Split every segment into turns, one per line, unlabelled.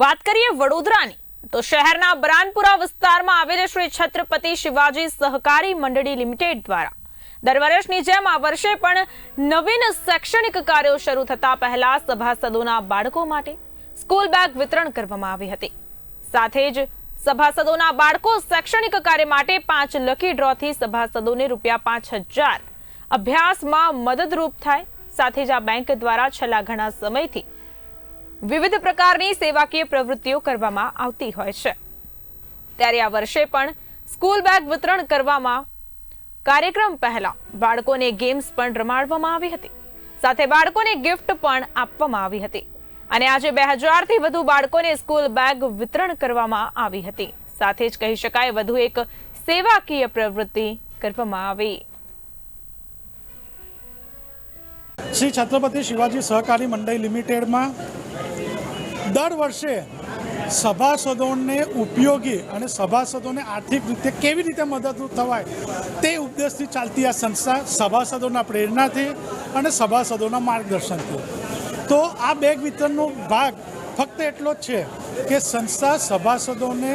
વાત કરીએ વડોદરાની, તો શહેરના બરાનપુરા વિસ્તારમાં આવેલ શ્રી છત્રપતિ શિવાજી સહકારી મંડળી લિમિટેડ દ્વારા, દર વર્ષની જેમ આ વર્ષે પણ નવીન શૈક્ષણિક કાર્યો શરૂ થતા પહેલા સભાસદોના બાળકો માટે સ્કૂલ બેગ વિતરણ કરવામાં આવી હતી. સાથે જ સભાસદોના બાળકો શૈક્ષણિક કાર્ય માટે પાંચ લકી ડ્રોથી સભાસદોને રૂપિયા પાંચ હજાર અભ્યાસમાં મદદરૂપ થાય. સાથે જ આ બેંક દ્વારા છેલ્લા ઘણા સમયથી વિવિધ પ્રકારની સેવાકીય પ્રવૃત્તિઓ કરવામાં આવતી હોય છે. ત્યારે આ વર્ષે પણ સ્કૂલ બેગ વિતરણ કરવામાં કાર્યક્રમ પહેલા બાળકોને ગેમ્સ પણ રમાડવામાં આવી હતી. સાથે બાળકોને ગિફ્ટ પણ આપવામાં આવી હતી. અને આજે બે હજારથી વધુ બાળકોને સ્કૂલ બેગ વિતરણ કરવામાં આવી હતી. સાથે જ કહી શકાય વધુ એક સેવાકીય પ્રવૃત્તિ કરવામાં આવી.
શ્રી છત્રપતિ શિવાજી સહકારી મંડળ લિમિટેડમાં દર વર્ષે સભાસદોને ઉપયોગી અને સભાસદોને આર્થિક રીતે કેવી રીતે મદદરૂપ થવાય તે ઉદ્દેશથી ચાલતી આ સંસ્થા સભાસદોના પ્રેરણાથી અને સભાસદોના માર્ગદર્શનથી. તો આ બેગ વિતરણનો ભાગ ફક્ત એટલો જ છે કે સંસ્થા સભાસદોને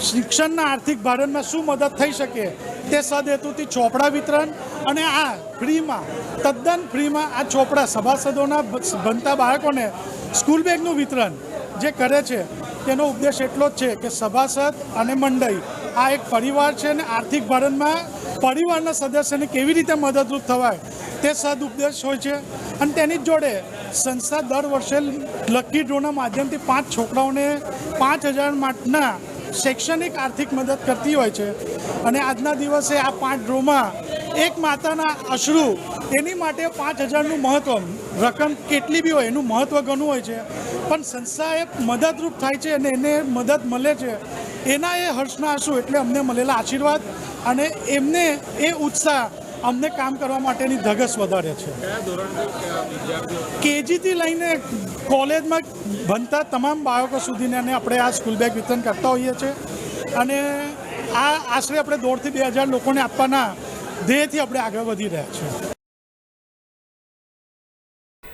શિક્ષણના આર્થિક ભારણમાં શું મદદ થઈ શકે તે સદહેતુથી ચોપડા વિતરણ અને આ ફ્રીમાં, તદ્દન ફ્રીમાં આ ચોપડા સભાસદોના બનતા બાળકોને સ્કૂલ બેગનું વિતરણ જે કરે છે, તેનો ઉદ્દેશ એટલો જ છે કે સભાસદ અને મંડળી આ એક પરિવાર છે અને આર્થિક ભારણમાં પરિવારના સદસ્યને કેવી રીતે મદદરૂપ થવાય, તે સદ ઉપદેશ હોય છે. અને તેની જોડે સંસ્થા દર વર્ષે લકી ડ્રોના માધ્યમથી પાંચ છોકરાઓને પાંચ હજાર માટના શૈક્ષણિક આર્થિક મદદ કરતી હોય છે. અને આજના દિવસે આ પાંચ ડ્રોમાં એક માતાના અશ્રુ એની માટે પાંચ હજારનું મહત્ત્વ રકમ કેટલી બી હોય એનું મહત્ત્વ ઘણું હોય છે. પણ સંસ્થાએ મદદરૂપ થાય છે અને એને મદદ મળે છે. એના એ હર્ષના આંસુ એટલે અમને મળેલા આશીર્વાદ અને એમને એ ઉત્સાહ અમને કામ કરવા માટેની ધગસ વધારે છે. કેજીથી લઈને કોલેજમાં ભણતા તમામ બાળકો સુધીને અને આપણે આ સ્કૂલ બેગ વિતરણ કરતા હોઈએ છીએ. અને આ આશરે આપણે દોઢથી બે હજાર લોકોને આપવાના ધ્યેયથી આપણે આગળ વધી રહ્યા છીએ.